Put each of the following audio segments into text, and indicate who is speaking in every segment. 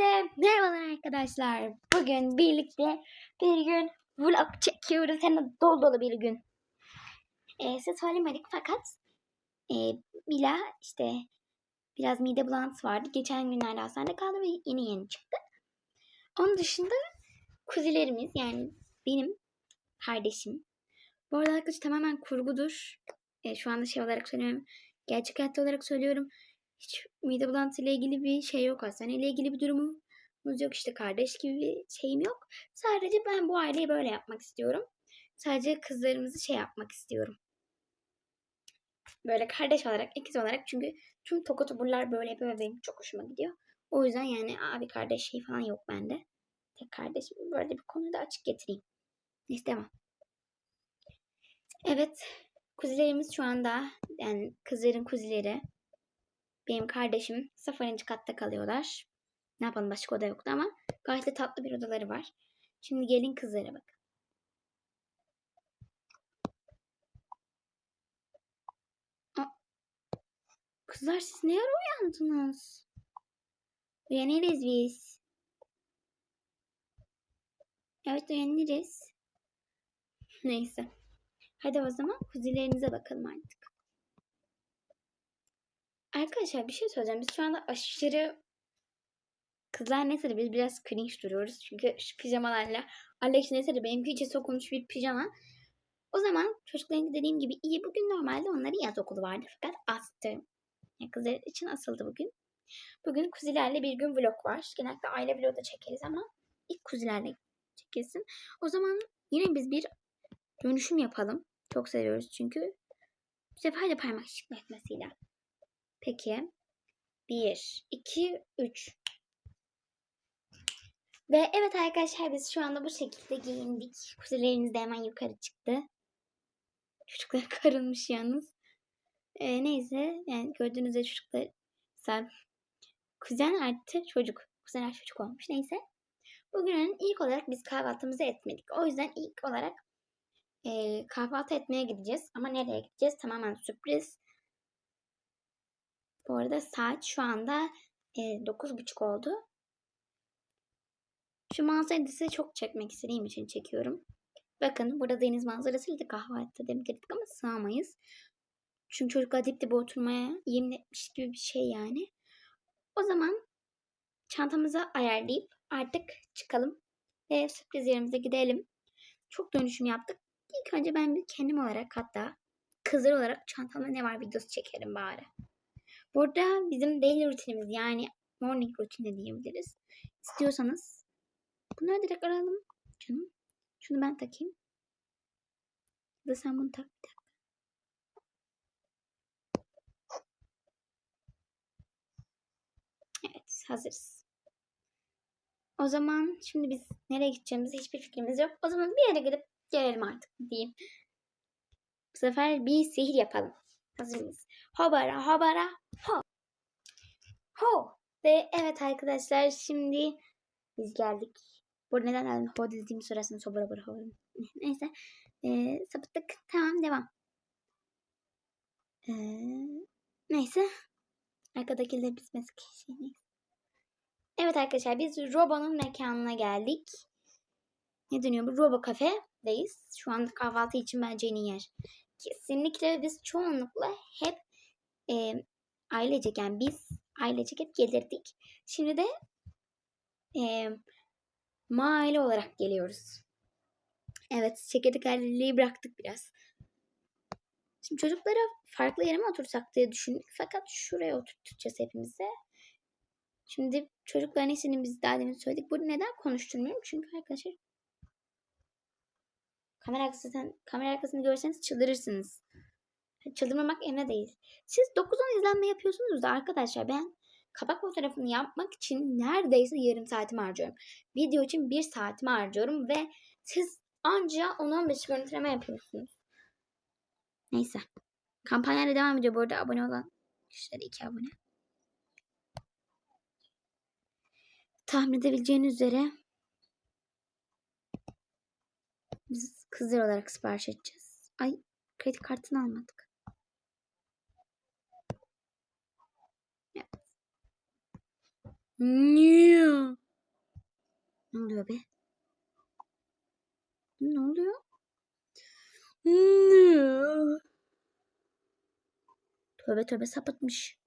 Speaker 1: Hepinize merhabalar arkadaşlar. Bugün birlikte bir gün vlog çekiyoruz. Hem de dolu dolu bir gün. Ee, size söylemedik fakat e, Mila işte biraz mide bulantısı vardı. Geçen günlerde hastanede kaldı ve yeni yeni çıktı. Onun dışında kuzilerimiz yani benim kardeşim. Bu arada arkadaşlar tamamen kurgudur. E, şu anda şey olarak söylüyorum. Gerçek hayatta olarak söylüyorum hiç mide bulantısı ile ilgili bir şey yok. Hastane ile ilgili bir durumumuz yok. İşte kardeş gibi bir şeyim yok. Sadece ben bu aileyi böyle yapmak istiyorum. Sadece kızlarımızı şey yapmak istiyorum. Böyle kardeş olarak, ikiz olarak çünkü tüm tokotuburlar böyle yapıyor ve benim çok hoşuma gidiyor. O yüzden yani abi kardeş şey falan yok bende. Tek kardeşim böyle bir konuda açık getireyim. İstemem. Evet. Kuzilerimiz şu anda yani kızların kuzileri benim kardeşim sıfırıncı katta kalıyorlar. Ne yapalım başka oda yoktu ama gayet de tatlı bir odaları var. Şimdi gelin kızlara bak. Kızlar siz ne ara uyandınız? Uyanırız biz. Evet uyanırız. Neyse. Hadi o zaman kuzilerinize bakalım artık. Arkadaşlar bir şey söyleyeceğim. Biz şu anda aşırı kızlar neyse de biz biraz cringe duruyoruz. Çünkü şu pijamalarla Alex neyse de benimki içe sokulmuş bir pijama. O zaman çocukların dediğim gibi iyi. Bugün normalde onların yaz okulu vardı fakat astı. Yani kızlar için asıldı bugün. Bugün kuzilerle bir gün vlog var. Genellikle aile vlogu da çekeriz ama ilk kuzilerle çekilsin. O zaman yine biz bir dönüşüm yapalım. Çok seviyoruz çünkü. Bu sefer de parmak şıklatmasıyla. Peki. 1, 2, 3. Ve evet arkadaşlar biz şu anda bu şekilde giyindik. Kuzelerimiz de hemen yukarı çıktı. Çocuklar karılmış yalnız. Ee, neyse yani gördüğünüz üzere çocuklar mesela kuzen artı çocuk. Kuzenler çocuk olmuş. Neyse. Bugünün ilk olarak biz kahvaltımızı etmedik. O yüzden ilk olarak e, kahvaltı etmeye gideceğiz. Ama nereye gideceğiz? Tamamen sürpriz. Bu arada saat şu anda e, 9.30 oldu. Şu manzarayı size çok çekmek istediğim için çekiyorum. Bakın burada deniz manzarasıydı kahvaltı dedik ama sığamayız. Çünkü çocuklar dip dibe oturmaya yemin etmiş gibi bir şey yani. O zaman çantamızı ayarlayıp artık çıkalım ve sürpriz yerimize gidelim. Çok dönüşüm yaptık. İlk önce ben bir kendim olarak hatta kızlar olarak çantamda ne var videosu çekerim bari. Burada bizim daily rutinimiz yani morning rutine diyebiliriz. İstiyorsanız bunları direkt aralım canım. Şunu ben takayım. Ya da sen bunu tak bir dakika. Evet hazırız. O zaman şimdi biz nereye gideceğimize hiçbir fikrimiz yok. O zaman bir yere gidip gelelim artık diyeyim. Bu sefer bir sihir yapalım. Hazır mıyız? Hobara hobara ho. Ho. Ve evet arkadaşlar şimdi biz geldik. Bu neden yani ho dediğim sırasında sobara sobara ho. Neyse. Ee, sapıttık. Tamam devam. Ee, neyse. Arkadaki de biz neyse. Evet arkadaşlar biz Robo'nun mekanına geldik. Ne deniyor bu? Robo kafedeyiz. Şu anda kahvaltı için bence en iyi yer. Kesinlikle biz çoğunlukla hep e, ailecek yani biz ailecek hep gelirdik. Şimdi de e, mahalle olarak geliyoruz. Evet çekirdek aileliği bıraktık biraz. Şimdi çocuklara farklı yere mi otursak diye düşündük. Fakat şuraya oturtacağız hepimize. Şimdi çocukların ismini biz daha demin söyledik. Bunu neden konuşturmuyorum? Çünkü arkadaşlar kamera arkasından kamera arkasını görseniz çıldırırsınız. Çıldırmamak emre değil. Siz 9-10 izlenme yapıyorsunuz da arkadaşlar ben kapak fotoğrafını yapmak için neredeyse yarım saatimi harcıyorum. Video için bir saatimi harcıyorum ve siz anca 10-15 görüntüleme yapıyorsunuz. Neyse. Kampanyayla devam ediyor bu arada abone olan kişilere 2 abone. Tahmin edebileceğiniz üzere biz kızlar olarak sipariş edeceğiz. Ay kredi kartını almadık. Evet. Niye? Ne oluyor be? Ne oluyor? Ne? Tövbe tövbe sapıtmış.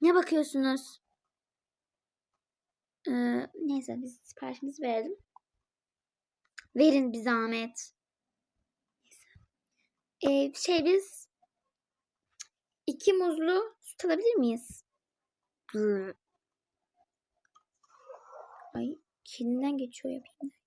Speaker 1: Ne bakıyorsunuz? Ee, neyse biz siparişimizi verelim. Verin bir zahmet. Ee, şey biz iki muzlu süt alabilir miyiz? Ay kendinden geçiyor yapayım.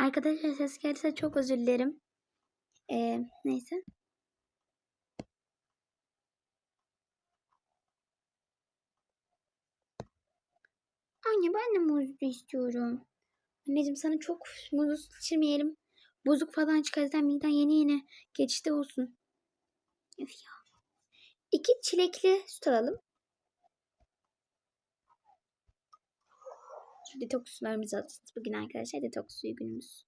Speaker 1: Arkadaşlar ses gelirse çok özür dilerim. Ee, neyse. Anne ben de muzlu istiyorum. Anneciğim sana çok muzlu içirmeyelim. Bozuk falan çıkarsan miden yeni yeni geçişte olsun. Öf ya. İki çilekli süt alalım. Detoks alacağız. Bugün arkadaşlar detoks suyu günümüz.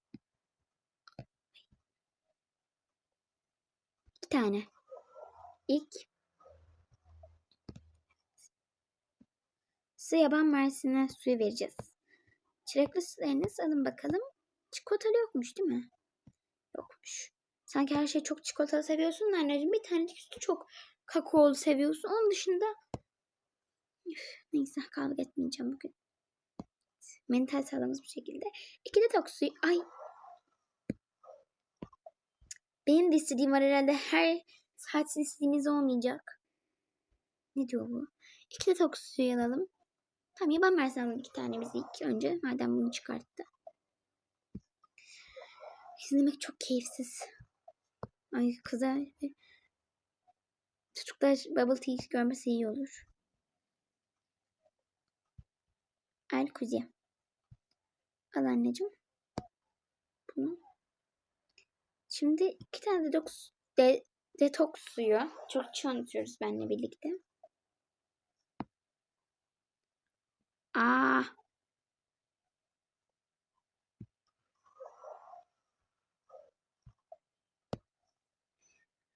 Speaker 1: İki tane. İlk Size yaban mersine suyu vereceğiz. Çilekli sularınızı alın bakalım. Çikolatalı yokmuş değil mi? Yokmuş. Sanki her şey çok çikolatalı seviyorsun da anneciğim. Bir tanecik üstü çok kakaolu seviyorsun. Onun dışında Üf, neyse kavga etmeyeceğim bugün. Mental sağlığımız bu şekilde. İki detoks suyu. Ay. Benim de istediğim var herhalde. Her saat istediğiniz olmayacak. Ne diyor bu? İki detoks suyu alalım. Tamam yaban mersini alalım iki tane biz ilk önce. Madem bunu çıkarttı. İzlemek çok keyifsiz. Ay kızlar. Çocuklar bubble tea görmesi iyi olur. El kuzi. Al anneciğim. Bunu. Şimdi iki tane detoks, de, detoks suyu. Çiğ unutuyoruz benimle birlikte. Aa.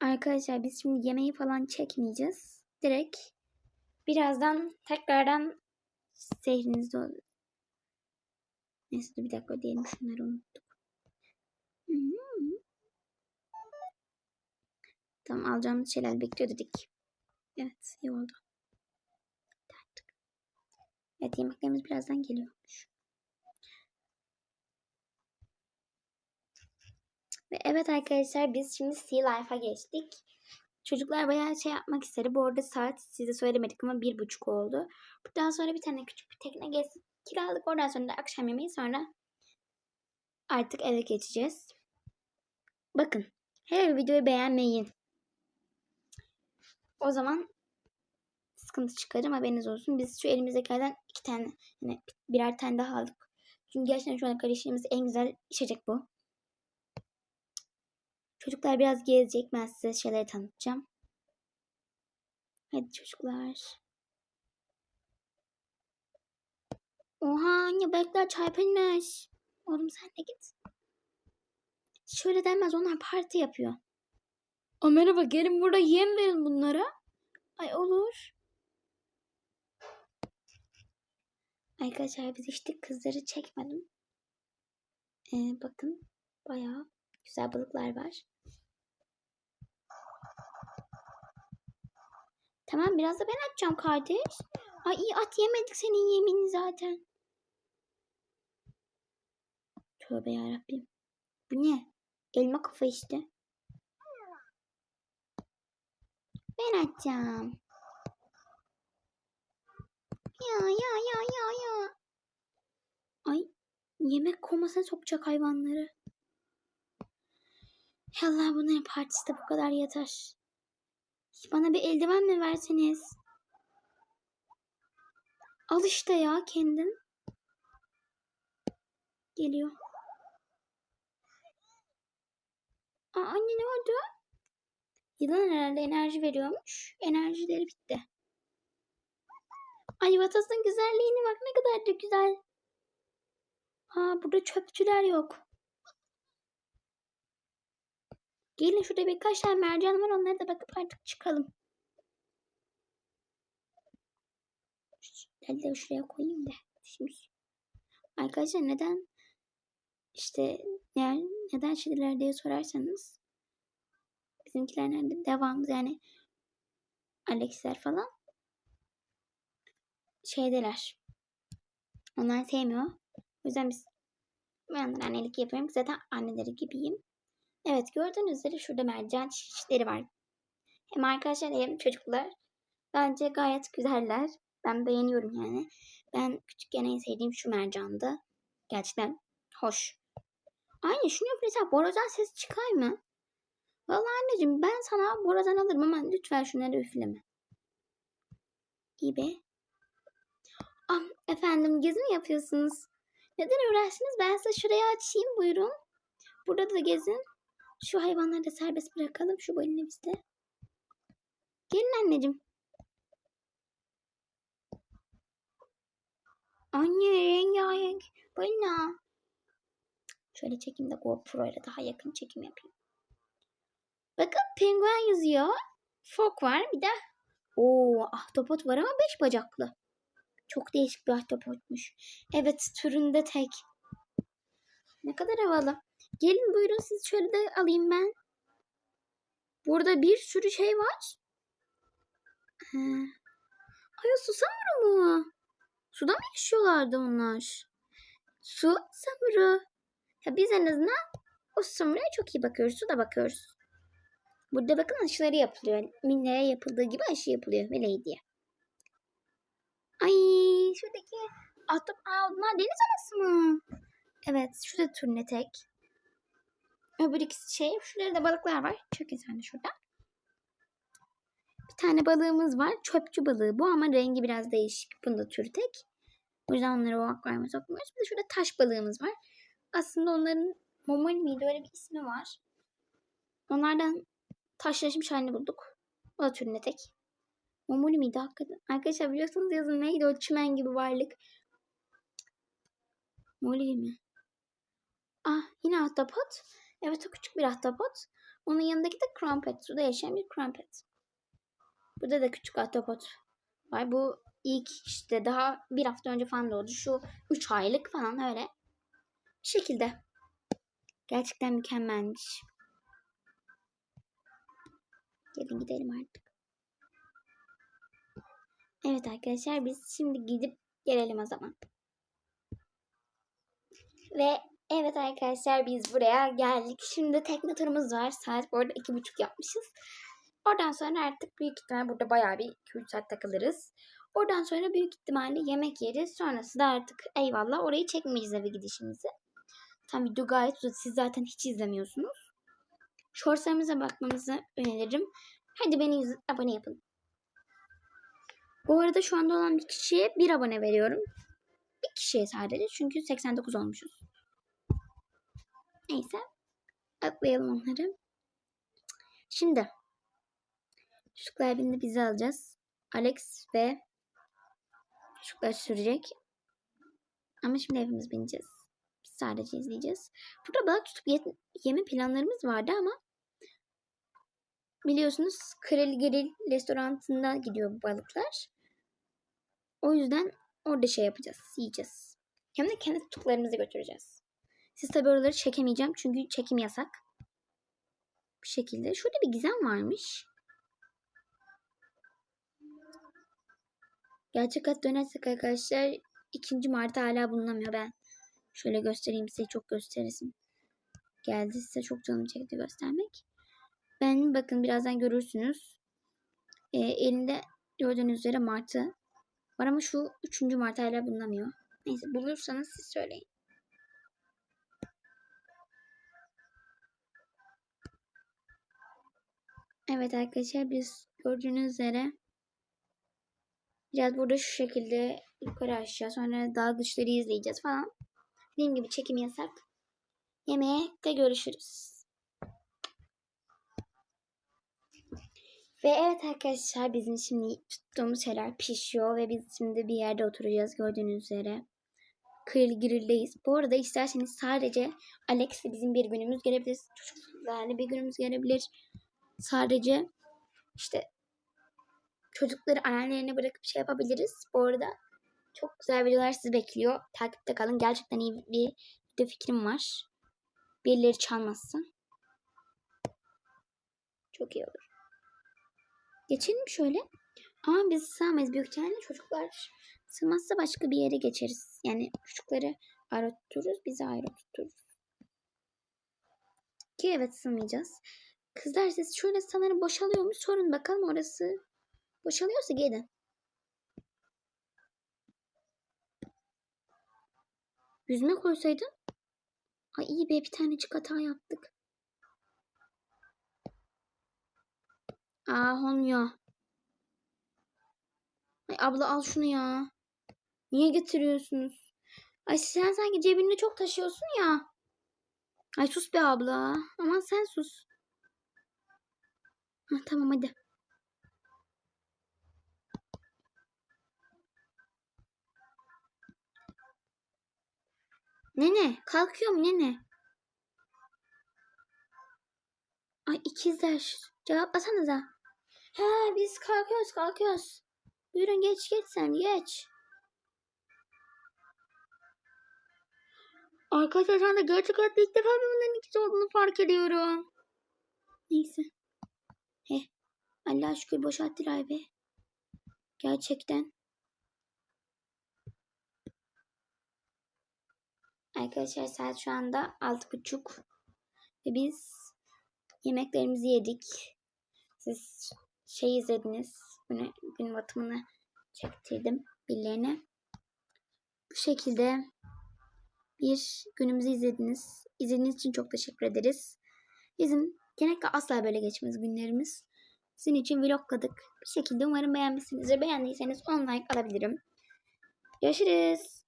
Speaker 1: Arkadaşlar biz şimdi yemeği falan çekmeyeceğiz. Direkt birazdan tekrardan seyrinizde olur. Neyse bir dakika diyelim şunları unuttuk. Hmm. Tamam alacağımız şeyler bekliyor dedik. Evet iyi oldu. Evet yemeklerimiz birazdan geliyormuş. Ve evet arkadaşlar biz şimdi Sea Life'a geçtik. Çocuklar bayağı şey yapmak istedi. Bu arada saat size söylemedik ama bir buçuk oldu. Buradan sonra bir tane küçük bir tekne gezdik. Kiralık oradan sonra da akşam yemeği sonra artık eve geçeceğiz. Bakın her videoyu beğenmeyin. O zaman sıkıntı çıkarım haberiniz olsun. Biz şu elimizdekilerden iki tane yani birer tane daha aldık. Çünkü gerçekten şu an kardeşlerimiz en güzel içecek bu. Çocuklar biraz gezecek. Ben size şeyleri tanıtacağım. Hadi çocuklar. Oha anne bekler çay penmez. Oğlum sen de git. Şöyle denmez onlar parti yapıyor. O merhaba gelin burada yem verin bunlara. Ay olur. Arkadaşlar biz işte kızları çekmedim. Ee, bakın bayağı güzel balıklar var. Tamam biraz da ben atacağım kardeş. Ay iyi at yemedik senin yemini zaten. Tövbe yarabbim. Bu ne? Elma kafa işte. Ben atacağım. Ya ya ya ya ya. Ay yemek komasına sokacak hayvanları. Allah bunların partisi de bu kadar yeter. Bana bir eldiven mi verseniz? Al işte ya kendin. Geliyor. Aa, anne ne oldu? Yılan herhalde enerji veriyormuş. Enerjileri bitti. Ay vatasının güzelliğine bak ne kadar da güzel. Aa burada çöpçüler yok. Gelin şurada birkaç tane mercan var onlara da bakıp artık çıkalım. Şöyle de şuraya koyayım da. Şimdi. Arkadaşlar neden işte yani neden şeyler diye sorarsanız bizimkiler nerede devamlı yani Alexler falan şeydeler. Onlar sevmiyor. O yüzden biz ben annelik yapıyorum. Zaten anneleri gibiyim. Evet gördüğünüz üzere şurada mercan çeşitleri var. Hem arkadaşlar hem çocuklar. Bence gayet güzeller. Ben beğeniyorum yani. Ben küçükken en sevdiğim şu mercandı. Gerçekten hoş. Aynı şunu mesela borazan ses çıkar mı? Vallahi anneciğim ben sana borazan alırım ama lütfen şunları üfleme. İyi be. Ah, efendim gezi mi yapıyorsunuz? Neden uğraştınız? Ben size şurayı açayım buyurun. Burada da gezin. Şu hayvanları da serbest bırakalım. Şu balini bizde. Gelin anneciğim. Anne rengarenk. Balina. Şöyle çekeyim de GoPro ile daha yakın çekim yapayım. Bakın penguen yüzüyor. Fok var. Bir de o ahtapot var ama beş bacaklı. Çok değişik bir ahtapotmuş. Evet türünde tek. Ne kadar havalı. Gelin buyurun siz şöyle de alayım ben. Burada bir sürü şey var. He. Ay o susamuru mu? Suda mı yaşıyorlardı onlar? Su samuru. Ya biz en azından o samuruya çok iyi bakıyoruz. Suda bakıyoruz. Burada bakın aşıları yapılıyor. Minlere yapıldığı gibi aşı yapılıyor. Veley diye. Ay şuradaki ahtap... Aa bunlar deniz anası mı? Evet şurada turnetek. Öbür ikisi şey. Şurada da balıklar var. Çok güzel şurada. Bir tane balığımız var. Çöpçü balığı bu ama rengi biraz değişik. Bunu da türü tek. O yüzden onları o akvaryuma sokmuyoruz. Bir de şurada taş balığımız var. Aslında onların Momol miydi öyle bir ismi var. Onlardan taşlaşmış halini bulduk. O da türünde tek. Momoli miydi hakikaten? Arkadaşlar biliyorsunuz yazın neydi o çimen gibi varlık. Moli mi? Ah yine ahtapot. Evet o küçük bir ahtapot. Onun yanındaki de krampet. Suda yaşayan bir krampet. Burada da küçük ahtapot var. Bu ilk işte daha bir hafta önce falan doğdu. Şu 3 aylık falan öyle. Bir şekilde. Gerçekten mükemmelmiş. Gelin gidelim artık. Evet arkadaşlar biz şimdi gidip gelelim o zaman. Ve evet arkadaşlar biz buraya geldik. Şimdi tekne turumuz var. Saat bu arada iki buçuk yapmışız. Oradan sonra artık büyük ihtimal burada bayağı bir 2-3 saat takılırız. Oradan sonra büyük ihtimalle yemek yeriz. Sonrası da artık eyvallah orayı çekmeyeceğiz eve gidişimizi. Tam video gayet uzun. Siz zaten hiç izlemiyorsunuz. Shortslarımıza bakmanızı öneririm. Hadi beni abone yapın. Bu arada şu anda olan bir kişiye bir abone veriyorum. Bir kişiye sadece çünkü 89 olmuşuz. Neyse. Atlayalım onları. Şimdi. Çocuklar bindi bizi alacağız. Alex ve çocuklar sürecek. Ama şimdi hepimiz bineceğiz. Sadece izleyeceğiz. Burada balık tutup ye- yeme planlarımız vardı ama biliyorsunuz Grill Grill restoranında gidiyor bu balıklar. O yüzden orada şey yapacağız. Yiyeceğiz. Hem de kendi tuttuklarımızı götüreceğiz. Siz tabi oraları çekemeyeceğim. Çünkü çekim yasak. Bir şekilde. Şurada bir gizem varmış. Gerçek hat dönersek arkadaşlar ikinci Mart'ta hala bulunamıyor ben. Şöyle göstereyim size çok gösterirsin. Geldi size çok canım çekti göstermek. Ben bakın birazdan görürsünüz. Ee, elinde gördüğünüz üzere Mart'ı var ama şu üçüncü Mart hala bulunamıyor. Neyse bulursanız siz söyleyin. Evet arkadaşlar biz gördüğünüz üzere biraz burada şu şekilde yukarı aşağı sonra dalgıçları izleyeceğiz falan. Dediğim gibi çekim yasak. Yemeğe görüşürüz. Ve evet arkadaşlar bizim şimdi tuttuğumuz şeyler pişiyor ve biz şimdi bir yerde oturacağız gördüğünüz üzere. Grill grill'deyiz. Bu arada isterseniz sadece Alex bizim bir günümüz gelebilir. Çocuklarla bir günümüz gelebilir. Sadece işte çocukları annelerine bırakıp şey yapabiliriz. Bu arada çok güzel videolar sizi bekliyor. Takipte kalın. Gerçekten iyi bir video fikrim var. Birileri çalmazsa. Çok iyi olur. Geçelim şöyle. Ama biz sığamayız. Büyük ihtimalle çocuklar sığmazsa başka bir yere geçeriz. Yani çocukları ayrı tuturuz. Bizi ayrı tuturuz. Ki evet sığmayacağız. Kızlar siz şöyle sanırım boşalıyormuş. Sorun bakalım orası boşalıyorsa gelin. Yüzme koysaydın. Ay iyi be bir tanecik hata yaptık. Aa olmuyor. Ay abla al şunu ya. Niye getiriyorsunuz? Ay sen sanki cebinde çok taşıyorsun ya. Ay sus be abla. Aman sen sus. Ha, tamam hadi. Nene kalkıyor mu nene? Ay ikizler cevaplasanıza. He biz kalkıyoruz kalkıyoruz. Buyurun geç geç sen geç. Arkadaşlar şu anda gerçek hayatta ilk defa bunların ikiz olduğunu fark ediyorum. Neyse. He. Allah'a şükür boşalttılar be. Gerçekten. Arkadaşlar saat şu anda altı buçuk. Ve biz yemeklerimizi yedik. Siz şey izlediniz. Gün, gün batımını çektirdim birilerine. Bu şekilde bir günümüzü izlediniz. İzlediğiniz için çok teşekkür ederiz. Bizim genellikle asla böyle geçmez günlerimiz. Sizin için vlogladık. Bir şekilde umarım beğenmişsinizdir. Beğendiyseniz 10 like alabilirim. Görüşürüz.